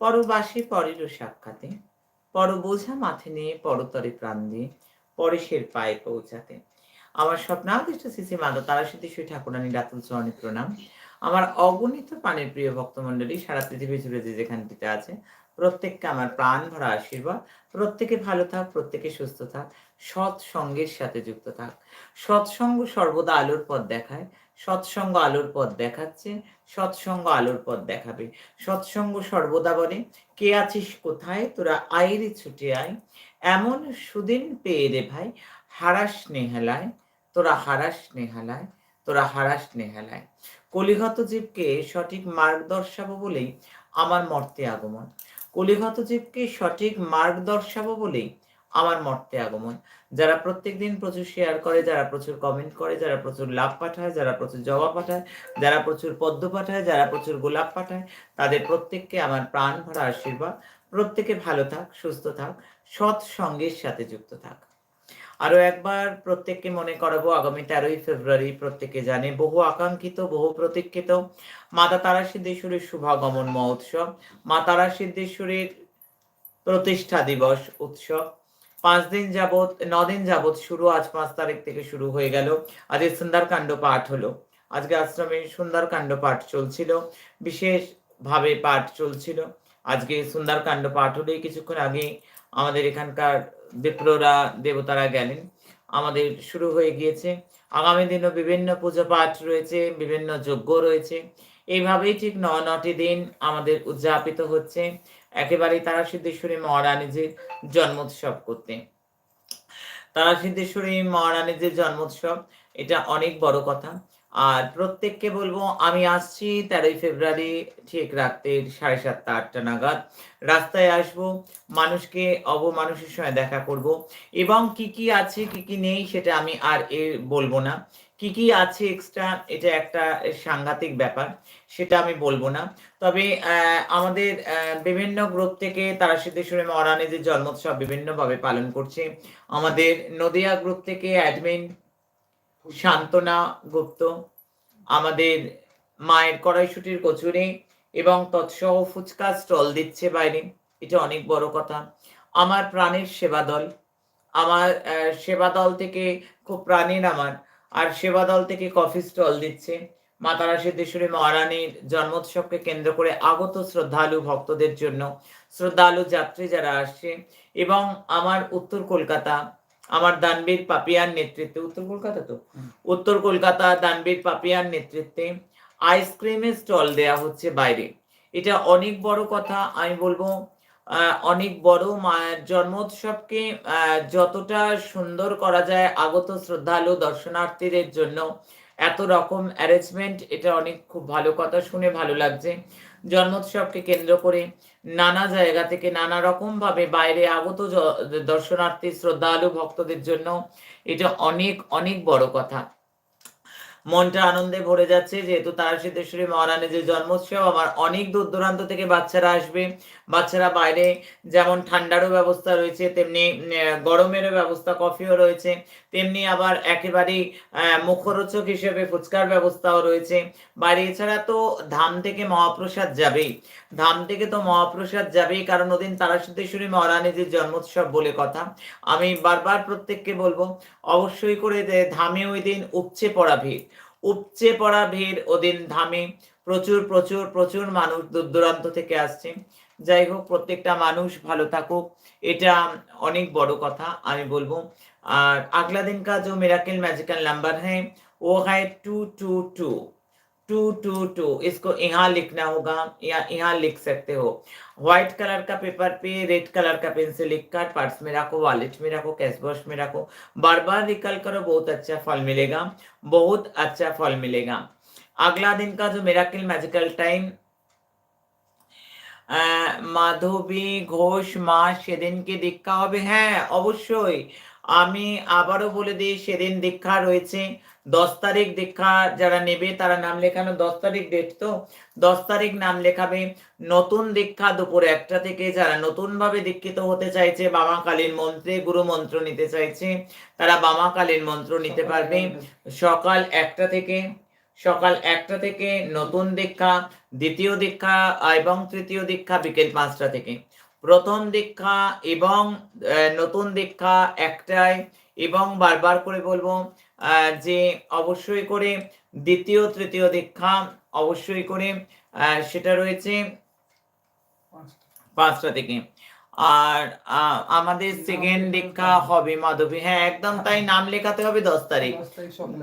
পরবাসী পরেরও সাক্ষাতে পর বোঝা মাথে নিয়ে পরতরে প্রাণ দিয়ে পরেশের পায়ে পৌঁছাতে। আমার স্বপ্নাদিষ্ট শ্রী মাতা তারা সিদ্ধেশ্বরী ঠাকুরানী রাতুল চরণে প্রণাম। আমার অগণিত প্রাণের প্রিয় ভক্তমণ্ডলী, সারা পৃথিবী জুড়ে যে যেখানটিতে আছে, প্রত্যেককে আমার প্রাণ ভরা আশীর্বাদ। প্রত্যেকে ভালো থাক, প্রত্যেকে সুস্থ থাক, সৎসঙ্গের সাথে যুক্ত থাক। সৎসঙ্গ সর্বদা আলোর পথ দেখায় সৎসঙ্গ আলোর পথ দেখাচ্ছে সৎসঙ্গ আলোর পথ দেখাবে। সৎসঙ্গ সর্বদা বলে, কে আছিস কোথায়? তোরা আইরে ছুটে আয়। এমন সুদিন পেয়ে রে ভাই, হারাস নেহালায়। তোরা হারাস নেহালায়, তোরা হারাস নেহালায়। কলিগত জীবকে সঠিক মার্গ দর্শাবো বলেই আমার মর্তে আগমন। কলিগত জীবকে সঠিক মার্গ দর্শাবো বলেই আমার মর্তে আগমন। যারা প্রত্যেক দিন প্রচুর শেয়ার করে, যারা প্রচুর কমেন্ট করে, যারা প্রচুর লাভ পাঠায়, যারা প্রচুর জবাব পাঠায়, যারা প্রচুর পদ্ম পাঠায়, যারা প্রচুর গোলাপ পাঠায়, তাদের প্রত্যেককে আমার প্রাণ ভরা আশীর্বাদ। প্রত্যেকে ভালো থাক, সুস্থ থাক, সৎ সঙ্গের সাথে যুক্ত থাক। আরও একবার প্রত্যেককে মনে করাবো, আগামী তেরোই ফেব্রুয়ারি প্রত্যেকে জানে, বহু আকাঙ্ক্ষিত, বহু প্রতীক্ষিত। মাতা তারা সিদ্ধেশ্বরীর শুভাগমন মহোৎসব, মা তারা সিদ্ধেশ্বরীর প্রতিষ্ঠা দিবস উৎসব। পাঁচ দিন যাবত দিন যাবৎ শুরু, আজ পাঁচ তারিখ থেকে শুরু হয়ে গেল। আজ সুন্দরকাণ্ড পাঠ হলো। আজকে আশ্রমে সুন্দরকাণ্ড পাঠ চলছিল বিশেষ ভাবে পাঠ চলছিল। আজকে সুন্দরকাণ্ড পাঠ হলে কিছুক্ষণ আগে আমাদের এখানকার বিপ্ররা দেবতারা গেলেন। আমাদের শুরু হয়ে গিয়েছে। আগামী দিনও বিভিন্ন পুজো পাঠ রয়েছে, বিভিন্ন যজ্ঞ রয়েছে। এইভাবেই ঠিক ন, নটি দিন আমাদের উদযাপিত হচ্ছে। একেবারেই তারা সিদ্ধেশ্বরী মহারানীজির জন্মোৎসব করতে। তারা সিদ্ধেশ্বরী মহারানীজির জন্মোৎসব, এটা অনেক বড় কথা। আর প্রত্যেককে বলব, আমি আসছি তেরোই ফেব্রুয়ারি, ঠিক রাত্রের সাড়ে সাতটা, আটটা নাগাদ। রাস্তায় আসব, মানুষকে অব মানুষের সঙ্গে দেখা করব। এবং কি কি আছে, কি কি নেই, সেটা আমি আর এ বলব না। কি কি আছে এক্সট্রা এটা একটা সাংঘাতিক ব্যাপার, সেটা আমি বলব না। তবে আমাদের বিভিন্ন গ্রুপ থেকে তারা সিদ্ধেশ্বরী মহারানীদের জন্মোৎসব বিভিন্নভাবে পালন করছে, আমাদের নদিয়া গ্রুপ থেকে অ্যাডমিন শান্তনা গুপ্ত, আমাদের মায়ের কড়াইশুটির কচুরি এবং তৎসহ ফুচকা স্টল দিচ্ছে বাইরে। এটা অনেক বড় কথা। আমার প্রাণের সেবা দল, আমার সেবা দল থেকে খুব প্রাণীর আমার আর সেবা দল থেকে কফি স্টল দিচ্ছে। মা তারা সিদ্ধেশ্বরী মহারানীর জন্মোৎসবকে কেন্দ্র করে আগত শ্রদ্ধালু ভক্তদের জন্য শ্রদ্ধালু যাত্রী যারা আসছে এবং আমার উত্তর কলকাতা আমার দানবীর পাপিয়ার নেতৃত্বে উত্তর কলকাতা তো? উত্তর কলকাতা দানবীর পাপিয়ার নেতৃত্বে আইসক্রিমের স্টল দেয়া হচ্ছে বাইরে। এটা অনেক বড় কথা আমি বলব অনেক বড় মায়ের জন্মোৎসবকে যতটা সুন্দর করা যায় আগত শ্রদ্ধালু দর্শনার্থীদের জন্য। এত রকম অ্যারেঞ্জমেন্ট এটা অনেক খুব ভালো কথা শুনে ভালো লাগছে। জন্মোৎসবকে কেন্দ্র করে নানা জায়গা থেকে নানা রকম ভাবে বাইরে আগত দর্শনার্থী, শ্রদ্ধালু, ভক্তদের জন্য এটা অনেক অনেক বড় কথা। মনটা আনন্দে ভরে যাচ্ছে, যেহেতু তারা সিদ্ধেশ্বরী মহারানী যে জন্মোৎসব, আমার অনেক দূর দূরান্ত থেকে বাচ্চারা আসবে। বাচ্চারা বাইরে যেমন ঠান্ডারও ব্যবস্থা রয়েছে, তেমনি গরমেরও ব্যবস্থা, কফিও রয়েছে, তেমনি আবার একেবারেই মুখরোচক হিসেবে ফুচকার ব্যবস্থাও রয়েছে। বাইরে এছাড়া তো ধাম থেকে মহাপ্রসাদ যাবেই। ধাম থেকে তো মহাপ্রসাদ যাবেই, কারণ ওদিন তারা সিদ্ধেশ্বরী মহারানীজির জন্মোৎসব বলে কথা। আমি বারবার প্রত্যেককে বলব, অবশ্যই করে ধামে ওই দিন উপচে পড়া ভিড়। উপচে পড়া ভিড় ওদিন ধামে। প্রচুর প্রচুর প্রচুর মানুষ দূর দূরান্ত থেকে আসছে। যাই হোক, প্রত্যেকটা মানুষ ভালো থাকুক। এটা অনেক বড় কথা, আমি বলব। আর আগলা দিন কা যে মেরাকেল ম্যাজিক্যাল নাম্বার হ্যাঁ ও হ্যাঁ two two two to two two इसको यहाँ लिखना होगा या यहाँ लिख सकते हो व्हाइट कलर का पेपर पे रेड कलर का पेन से लिख कर पर्स में रखो वॉलेट में रखो कैश बॉक्स में रखो बार बार निकल करो बहुत अच्छा फल मिलेगा बहुत अच्छा फल मिलेगा अगला दिन का जो miracle magical time Madhabi Ghosh মা সেদিনকে দীক্ষা হবে হ্যাঁ অবশ্যই আমি আবারও বলে দিই, সেদিন দীক্ষা রয়েছে। দশ তারিখ দীক্ষা যারা নেবে, তারা নাম লেখানো দশ তারিখ ডেট তো। দশ তারিখ নাম লেখাবে। নতুন দীক্ষা দুপুর একটা থেকে যারা নতুন ভাবে দীক্ষিত হতে চাইছে বামাকালীন মন্ত্রে গুরু মন্ত্র নিতে চাইছে, তারা বামাকালীন মন্ত্র নিতে পারবে। সকাল একটা থেকে, সকাল একটা থেকে নতুন দীক্ষা, দ্বিতীয় দীক্ষা এবং তৃতীয় দীক্ষা বিকেল পাঁচটা থেকে। প্রথম দীক্ষা এবং নতুন দীক্ষা একটায় এবং বারবার করে বলব যে অবশ্যই করে দ্বিতীয়, তৃতীয় দীক্ষা অবশ্যই করে সেটা রয়েছে পাঁচটা থেকে। আর আমাদের সেকেন্ড দীক্ষা হবে মাধবী। হ্যাঁ একদম তাই নাম লেখাতে হবে দশ তারিখ।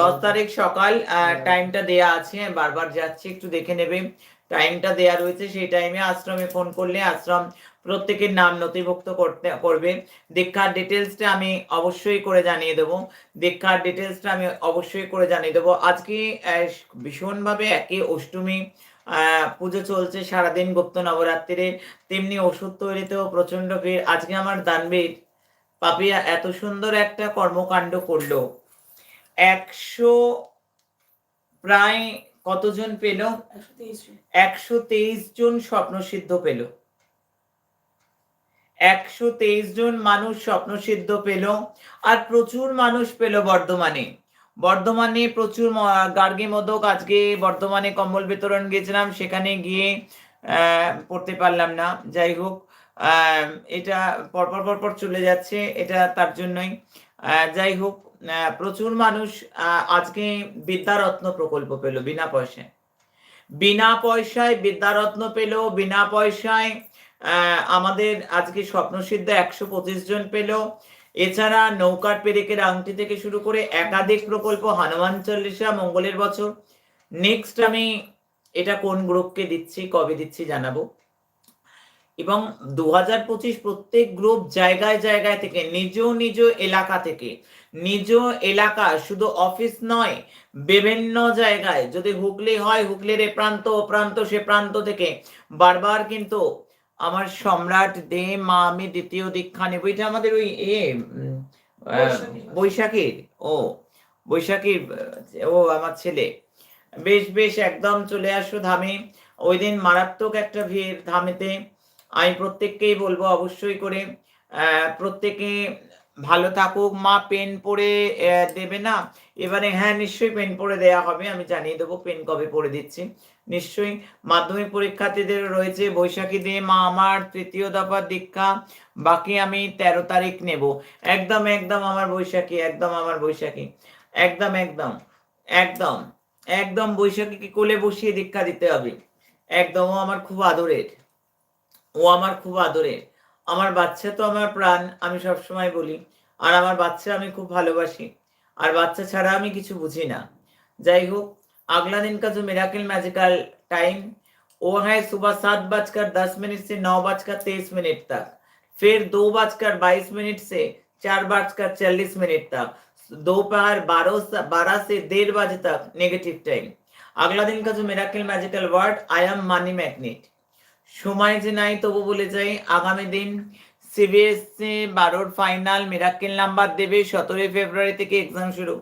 দশ তারিখ সকাল টাইমটা দেয়া আছে, বারবার যাচ্ছি, একটু দেখে নেবে। টাইমটা দেয়া রয়েছে, সেই টাইমে আশ্রমে ফোন করলে আশ্রম প্রত্যেকের নাম নথিভুক্ত করতে করবে দীক্ষার ডিটেলসটা আমি অবশ্যই করে জানিয়ে দেবো। দীক্ষার ডিটেলসটা আমি অবশ্যই করে জানিয়ে দেবো। আজকে ভীষণভাবে একে অষ্টমী পুজো চলছে সারাদিন গুপ্ত নবরাত্রিরে। তেমনি ওষুধ তৈরিতেও প্রচণ্ড ভিড়। আজকে আমার দানবীর পাপিয়া এত সুন্দর একটা কর্মকাণ্ড করল। একশো প্রায় কতজন পেল? একশো তেইশ জন স্বপ্নসিদ্ধ পেল। একশো তেইশ জন মানুষ স্বপ্নসিদ্ধ পেল আর প্রচুর মানুষ পেল বর্ধমানে। বর্ধমানে প্রচুর গার্গী মোদক আজকে বর্ধমানে কম্বল বিতরণ গেছিলাম সেখানে গিয়ে পড়তে পারলাম না। যাই হোক এটা পরপর পরপর চলে যাচ্ছে, এটা তার জন্যই। যাই হোক প্রচুর মানুষ আজকে বিদ্যারত্ন প্রকল্প পেল বিনা পয়সায়। বিনা পয়সায় বিদ্যারত্ন পেল, বিনা পয়সায় আমাদের আজকে স্বপ্নসিদ্ধ একশো পঁচিশ জন পেল। এছাড়া নৌকার পেরেকের আংটি থেকে শুরু করে একাধিক প্রকল্প, হনুমান চল্লিশা, মঙ্গলের বছর। নেক্সট আমি এটা কোন গ্রুপকে দিচ্ছি, কবে দিচ্ছি জানাব। এবং দু হাজার পঁচিশ প্রত্যেক গ্রুপ জায়গায় জায়গায় থেকে, নিজ নিজ এলাকা থেকে, নিজ এলাকা শুধু অফিস নয়, বিভিন্ন জায়গায়, যদি হুগলি হয়, হুগলির এ প্রান্ত, ও প্রান্ত, সে প্রান্ত থেকে বারবার কিন্তু আমার সম্রাট দে মা আমি দ্বিতীয় দীক্ষা নেব। এটা আমাদের ওই এ। বৈশাখীর ও বৈশাখীর ও আমার ছেলে। বেশ বেশ একদম চলে আসো ধামে। ওই দিন মারাত্মক একটা ভিড় ধামেতে। আমি প্রত্যেককেই বলব অবশ্যই করে প্রত্যেকে ভালো থাকুক। মা পেন পরে দেবে না? এবারে হ্যাঁ নিশ্চয়ই পেন পরে দেয়া হবে। আমি জানিয়ে দেবো পেন কবে পরে দিচ্ছি। নিশ্চয়ই মাধ্যমিক পরীক্ষার্থীদের রয়েছে বৈশাখী দিয়ে মা আমার তৃতীয় দফার দীক্ষা, বাকি আমি তেরো তারিখ নেব। একদম একদম আমার বৈশাখী, একদম আমার বৈশাখী, একদম একদম একদম একদম বৈশাখীকে কোলে বসিয়ে দীক্ষা দিতে হবে। একদম, ও আমার খুব আদরের, ও আমার খুব আদরের। আমার বাচ্চা তো আমার প্রাণ, আমি সব সময় বলি। আর আমার বাচ্চা আমি খুব ভালোবাসি। আর বাচ্চা ছাড়া আমি কিছু বুঝি না। যাই হোक अगला दिन का जो मिराकल मैजिकल टाइम वो है सुबह सात बजकर दस मिनट से नौ बजकर तेईस मिनट तक फिर दो बजकर बाईस मिनट से चार बजकर चालीस मिनट तक दोपहर बारह बारह से डेढ़ बजे तक नेगेटिव टाइम अगला दिन का जो miracle magical word I am money magnet সময় যে নাই তবু বলে যাই আগামী দিন সিবিএসসি বারোর ফাইনাল মিরাকেল নাম্বার দেবে সতেরোই ফেব্রুয়ারি থেকে এক্সাম শুরু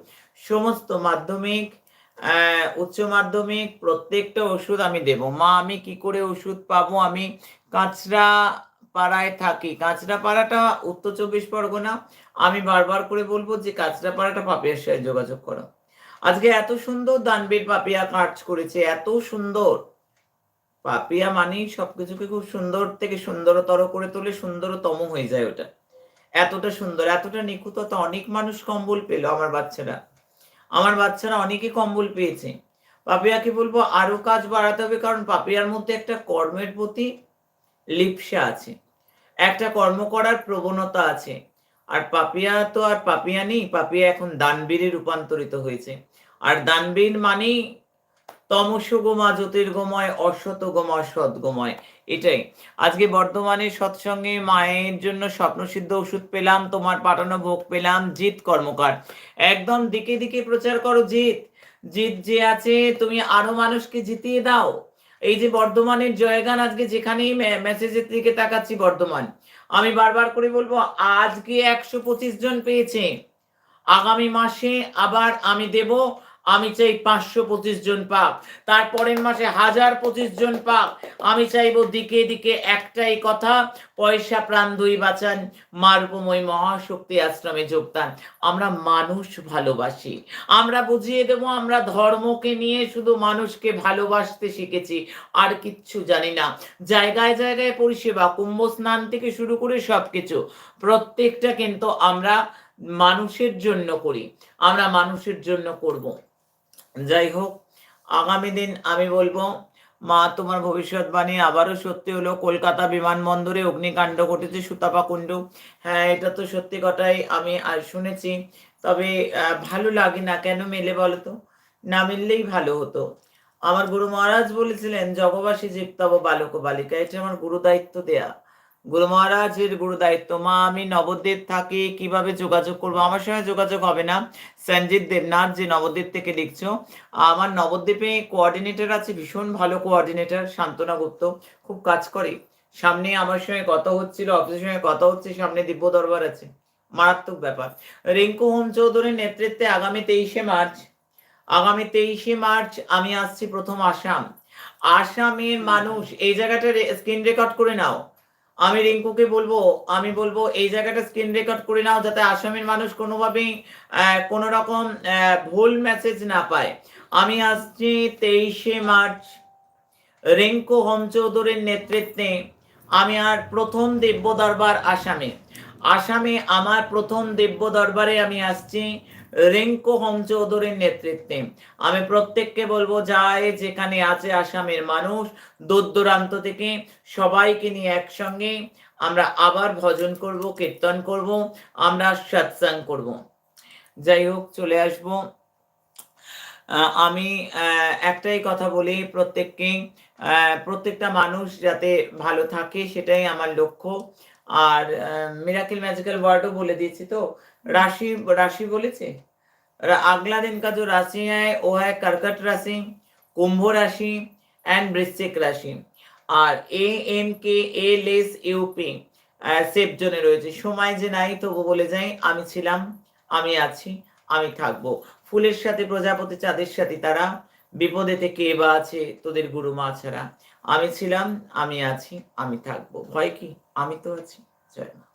সমস্ত মাধ্যমিক আহ, উচ্চ মাধ্যমিক প্রত্যেকটা ওষুধ আমি দেব। মা, আমি কি করে ওষুধ পাবো? আমি কাঁচরা পাড়ায় থাকি। কাঁচরা পাড়াটা উত্তর চব্বিশ পরগনা। আমি বারবার করে বলব যে কাঁচরা পাড়াটা পাপিয়ার সাথে যোগাযোগ করো। আজকে এত সুন্দর দানবীর পাপিয়া কাজ করেছে, এত সুন্দর। পাপিয়া মানেই সবকিছুকে খুব সুন্দর থেকে সুন্দরতর করে তোলে, সুন্দরতম হয়ে যায় ওটা। এতটা সুন্দর, এতটা নিখুঁততা অনেক মানুষ কম্বল পেল আমার বাচ্চারা। আমার বাচ্চারা অনেকে কম্বল পেয়েছে। পাপিয়াকে বলব আরও কাজ বাড়াতে হবে, কারণ পাপিয়ার মধ্যে একটা কর্মের প্রতি লিপসা আছে। একটা কর্ম করার প্রবণতা আছে। আর পাপিয়া তো আর পাপিয়া নেই, পাপিয়া এখন দানবীরে রূপান্তরিত হয়েছে। আর দানবীর মানেই তমসগোমা, জ্যোতির্গময় অসতগময় সদ্গময়। এটাই। আজকে বর্ধমানে সৎসঙ্গে মায়ের জন্য স্বপ্নসিদ্ধ ওষুধ পেলাম, তোমার পাঠানো ভোগ পেলাম জিত কর্মকার। একদম দিকে দিকে প্রচার করো জিত জিত যে আছে, তুমি আরও মানুষকে জিতিয়ে দাও। এই যে বর্ধমানের জয়গান, আজকে যেখানেই মেসেজের দিকে তাকাচ্ছি বর্ধমান। আমি বারবার করে বলব, আজকে একশো পঁচিশ জন পেয়েছে। আগামী মাসে আবার আমি দেব। আমি চাই পাঁচশো পঁচিশ জন পাক। তারপরের মাসে হাজার পঁচিশ জন পাক। আমি চাইব দিকে দিকে একটাই কথা, পয়সা প্রাণ দুই বাঁচান মার্গময় মহাশক্তি আশ্রমে যোগদান। আমরা মানুষ ভালোবাসি। আমরা বুঝিয়ে দেব, আমরা ধর্মকে নিয়ে শুধু মানুষকে ভালোবাসতে শিখেছি। আর কিচ্ছু জানি না। জায়গায় জায়গায় পরিষেবা, কুম্ভ স্নান থেকে শুরু করে সবকিছু। প্রত্যেকটা কিন্তু আমরা মানুষের জন্য করি। আমরা মানুষের জন্য করব। যাই হোক আগামী দিন আমি বলব, মা তোমার ভবিষ্যৎবাণী আবারও সত্যি হলো। কলকাতা বিমানবন্দরে অগ্নিকাণ্ড ঘটেছে সুতাপা কুণ্ড হ্যাঁ এটা তো সত্যি কথাই আমি আর শুনেছি। তবে ভালো লাগে না কেন মেলে বলো তো না মিললেই ভালো হতো। আমার গুরু মহারাজ বলেছিলেন, জগবাসী জীবতব বালক বালিকা। এটা আমার গুরু দায়িত্ব দেয়া। গুরু মহারাজের গুরু দায়িত্ব, মা, আমি নবদ্বীপ থাকি, কীভাবে যোগাযোগ করব? আমার সঙ্গে যোগাযোগ হবে না। সঞ্জিত দেবনাথ, যে নবদ্বীপ থেকে লিখছো, আমার নবদ্বীপে কোঅর্ডিনেটর আছে, ভীষণ ভালো কোঅর্ডিনেটর শান্তনা গুপ্ত, খুব কাজ করে। সামনে আমার সঙ্গে কথা হচ্ছিল অফিসের সঙ্গে কথা হচ্ছে, সামনে দিব্য দরবার আছে। মারাত্মক ব্যাপার। রিঙ্কু হোম চৌধুরীর নেতৃত্বে আগামী তেইশে মার্চ, আগামী তেইশে মার্চ আমি আসছি প্রথম আসাম। আসামের মানুষ, এই জায়গাটা স্ক্রিন রেকর্ড করে নাও। আমি রিঙ্কুকে বলব, আমি বলব, এই জায়গাটা স্ক্রিন রেকর্ড করে নাও যাতে আসামের মানুষ কোনোভাবেই কোনো রকম ভুল মেসেজ না পায়। আমি আসছি তেইশে মার্চ, রিঙ্কু হোম চৌধুরীর নেতৃত্বে। আমি আর প্রথম দিব্য দরবার আসামে। আসামে আমার প্রথম দিব্য দরবারে আমি আসছি রিঙ্কু হোম চৌধুরীর নেতৃত্বে। আমি প্রত্যেককে বলব যায় যেখানে আছে আসামের মানুষ, দূর দূরান্ত থেকে সবাইকে নিয়ে একসঙ্গে আমরা আবার ভজন করব, কীর্তন করব, আমরা সৎসাং করব। যাই হোক, চলে আসব। আমি একটাই কথা বলি প্রত্যেককে প্রত্যেকটা মানুষ যাতে ভালো থাকে, সেটাই আমার লক্ষ্য। আর মিরাকেল ম্যাজিক্যাল ওয়ার্ডও বলে দিয়েছি তো राशि राशि बोले थे र- अगला दिन का जो राशि है वो है कर्कट राशि कुंभ राशि एंड वृश्चिक রাশি আর A M K A less UP safe জোনে রয়েছে সময় যে নাই তবু বলে যাই আমি ছিলাম আমি আছি আমি থাকবো ফুলের সাথে প্রজাপতি চাঁদের সাথে তারা বিপদে থেকে বা আছে তোদের গুরু মা ছাড়া আমি ছিলাম আমি আছি আমি থাকবো ভয় কি আমি তো আছি জয় মা